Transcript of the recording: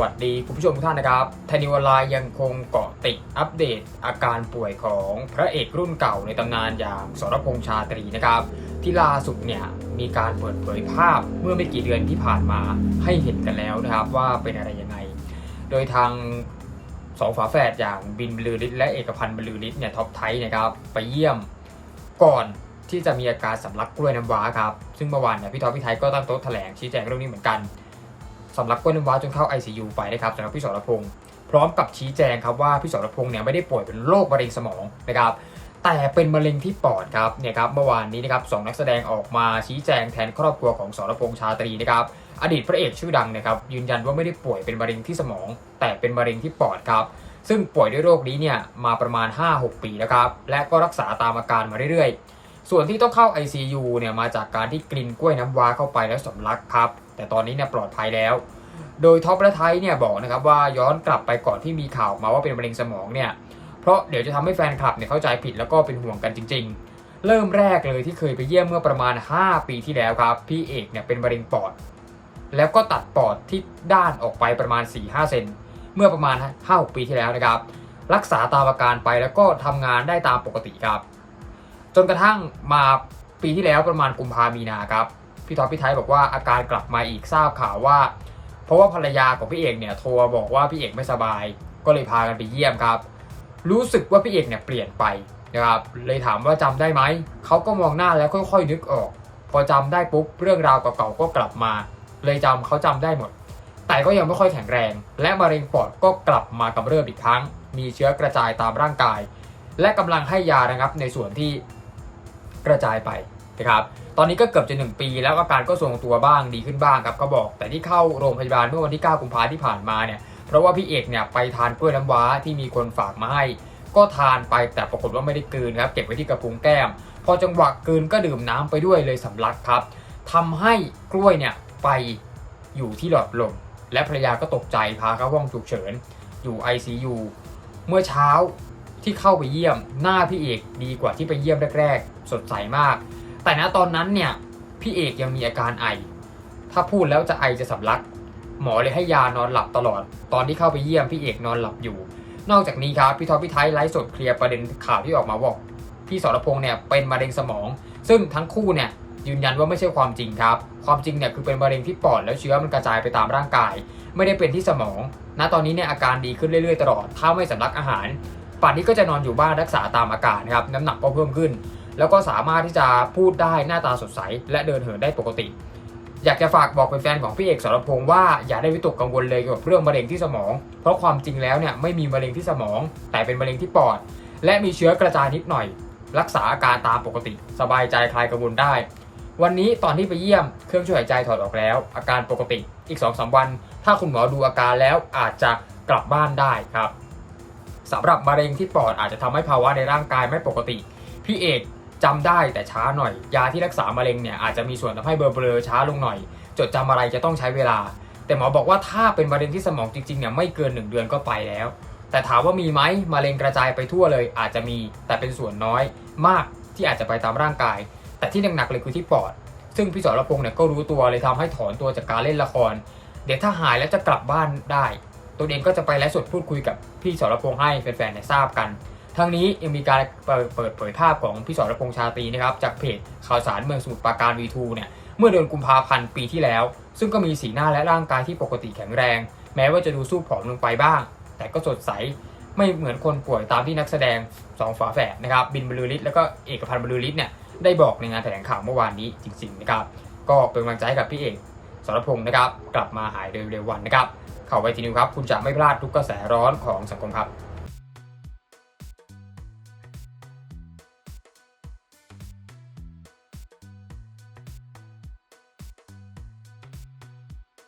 วัสดีคุณผู้ชมทุกท่านนะครับไทนิวออนไลน์ยังคงเกาะติดอัปเดตอาการป่วยของพระเอกรุ่นเก่าในตำนานอย่างสรพงษ์ชาตรีนะครับ ที่ล่าสุดเนี่ยมีการเปิดเผยภาพเมื่อไม่กี่เดือนที่ผ่านมาให้เห็นกันแล้วนะครับว่าเป็นอะไรยังไง โดยทางสองฝาแฝดอย่างบินบลือฤทธิ์และเอกพันธ์บลือฤทธิ์เนี่ยท็อปไทยนะครับไปเยี่ยมก่อนที่จะมีอาการสำลักกล้วยน้ำว้าครับซึ่งเมื่อวานเนี่ยพี่ท็อปพี่ไทยก็ตั้งโต๊ะแถลงชี้แจงเรื่องนี้เหมือนกัน สำลักกล้วยน้ำว้าจนเข้า ICU ไปนะครับสำหรับพี่สรพงศ์พร้อมกับชี้แจงครับว่าพี่สรพงศ์เนี่ยไม่ได้ป่วยเป็นโรคมะเร็งสมองนะครับแต่เป็นมะเร็งที่ปอดครับเนี่ยครับเมื่อวานนี้นะครับสองนักแสดงออกมาชี้แจงแทนครอบครัวของสรพงษ์ชาตรีนะครับอดีตพระเอกชื่อดังนะครับยืนยันว่าไม่ได้ป่วยเป็นมะเร็งที่สมอง แต่เป็นมะเร็งที่ปอดครับซึ่งป่วยด้วยโรคนี้เนี่ยมาประมาณ 5-6 ปีแล้วครับและก็รักษาตามอาการมาเรื่อยๆ ส่วนที่ต้องเข้า ICU เนี่ยมาจากการที่กินกล้วยน้ำว้าเข้าไปแล้วสำลักครับ แต่ตอนนี้เนี่ยปลอดภัยแล้ว โดยท็อปและไทยเนี่ยบอกนะครับว่าย้อนกลับไปก่อนที่มีข่าวมาว่าเป็นมะเร็งสมองเนี่ยเพราะเดี๋ยวจะทำให้แฟนคลับเนี่ยเข้าใจผิดแล้วก็เป็นห่วงกันจริง ๆ เริ่มแรกเลยที่เคยไปเยี่ยมเมื่อประมาณ 5 ปีที่แล้วครับ พี่เอกเนี่ยเป็นมะเร็งปอด แล้วก็ตัดปอดที่ด้านออกไปประมาณ 4-5 เซนเมื่อประมาณ5-6ปีที่แล้วนะครับ รักษาตามอาการไปแล้วก็ทำงานได้ตามปกติครับ จนกระทั่งมาปีที่แล้วประมาณกุมภามีนาครับพี่ท็อปพี่ไทยบอกว่าอาการกลับมาอีกทราบข่าวว่า เพราะว่าภรรยาของพี่เอกเนี่ยโทรบอกว่าพี่เอกไม่สบาย ก็เลยพากันไปเยี่ยมครับ รู้สึกว่าพี่เอกเนี่ยเปลี่ยนไปนะครับเลยถามว่าจำได้ไหมเขาก็มองหน้าแล้วค่อยๆนึกออก พอจำได้ปุ๊บเรื่องราวเก่าๆก็กลับมา เลยจำเขาจำได้หมด แต่ก็ยังไม่ค่อยแข็งแรง และมะเร็งปอดก็กลับมากำเริบอีกครั้ง มีเชื้อกระจายตามร่างกาย และกำลังให้ยานะครับในส่วนที่ กระจายไปนะครับตอนนี้ก็เกือบจะ 1 ปีแล้วอาการก็ทรงตัวบ้างดีขึ้นบ้างครับก็บอก แต่ที่เข้าโรงพยาบาลเมื่อวันที่ 9 กุมภาที่ผ่านมาเนี่ยเพราะว่าพี่เอกเนี่ยไปทานกล้วยน้ำว้าที่มีคนฝากมาให้ ก็ทานไปแต่ปรากฏว่าไม่ได้กลืนครับเก็บไว้ที่กระพุ้งแก้ม พอจังหวะกลืนก็ดื่มน้ำไปด้วยเลยสำลักครับทำให้กล้วยเนี่ยไปอยู่ที่หลอดลมและภรรยาก็ตกใจพาเข้าห้องฉุกเฉินอยู่ ICU เมื่อเช้า ที่เข้าไปเยี่ยมหน้าพี่เอกดีกว่าที่ไปเยี่ยมแรกๆ สดใสมาก แต่ณตอนนั้นเนี่ยพี่เอกยังมีอาการไอ ถ้าพูดแล้วจะไอจะสำลัก หมอเลยให้ยานอนหลับตลอด ตอนที่เข้าไปเยี่ยมพี่เอกนอนหลับอยู่ นอกจากนี้ครับพี่ทอพี่ไทยไลฟ์สดเคลียร์ประเด็นข่าวที่ออกมาบอกพี่สรพงษ์เนี่ยเป็นมะเร็งสมอง ซึ่งทั้งคู่เนี่ยยืนยันว่าไม่ใช่ความจริงครับ ความจริงเนี่ยคือเป็นมะเร็งที่ปอดแล้วเชื้อมันกระจายไปตามร่างกาย ไม่ได้เป็นที่สมอง ณ ตอนนี้เนี่ยอาการดีขึ้นเรื่อยๆตลอด ถ้าไม่สำลักอาหาร ป่านนี้ก็จะนอนอยู่บ้านรักษาตามอาการนะครับน้ำหนักก็เพิ่มขึ้น แล้วก็สามารถที่จะพูดได้หน้าตาสดใส และเดินเหินได้ปกติ อยากจะฝากบอกแฟนของพี่เอกสรพงษ์ว่าอย่าได้วิตกกังวลเลยเกี่ยวกับเรื่องมะเร็งที่สมอง เพราะความจริงแล้วเนี่ยไม่มีมะเร็งที่สมอง แต่เป็นมะเร็งที่ปอด และมีเชื้อกระจายนิดหน่อย รักษาอาการตามปกติ สบายใจคลายกังวลได้ วันนี้ตอนที่ไปเยี่ยมเครื่องช่วยหายใจถอดออกแล้ว อาการปกติอีก2อสวัน ถ้าคุณหมอดูอาการแล้วอาจจะกลับบ้านได้ครับ สำหรับมะเร็งที่ปอดอาจจะทำให้ภาวะในร่างกายไม่ปกติ พี่เอกจำได้แต่ช้าหน่อย ยาที่รักษามะเร็งเนี่ยอาจจะมีส่วนทำให้เบลอๆช้าลงหน่อย จดจำอะไรจะต้องใช้เวลา แต่หมอบอกว่าถ้าเป็นมะเร็งที่สมองจริงๆเนี่ยไม่เกิน 1 เดือนก็ไปแล้ว แต่ถามว่ามีไหมมะเร็งกระจายไปทั่วเลย อาจจะมีแต่เป็นส่วนน้อยมากที่อาจจะไปตามร่างกาย แต่ที่หนักๆเลยคือที่ปอด ซึ่งพี่สรพงษ์เนี่ยก็รู้ตัวเลยทำให้ถอนตัวจากการเล่นละคร เดี๋ยวถ้าหายแล้วจะกลับบ้านได้ ตัวเองก็จะไปไลฟ์สดพูดคุยกับพี่สรพงษ์ให้แฟนๆเนี่ยทราบกัน ทั้งนี้ยังมีการเปิดเผยภาพของพี่สรพงษ์ชาตรีนะครับจากเพจข่าวสารเมืองสมุทรปราการ V2 เนี่ยเมื่อเดือนกุมภาพันธ์ปีที่แล้ว ซึ่งก็มีสีหน้าและร่างกายที่ปกติแข็งแรง แม้ว่าจะดูสู้ผอมลงไปบ้าง แต่ก็สดใสไม่เหมือนคนป่วยตามที่นักแสดงสองฝาแฝดนะครับบินบรรลือฤทธิ์แล้วก็เอกพันธ์บรรลือฤทธิ์เนี่ยได้บอกในงานแถลงข่าวเมื่อวานนี้จริงๆนะครับก็เป็นกำลังใจให้กับพี่เอกสรพงศ์นะครับกลับมาหายเร็วๆวันนะครับ ข้าไวทีนิวครับ คุณจะไม่พลาดทุกกระแสร้อนของสังคมครับ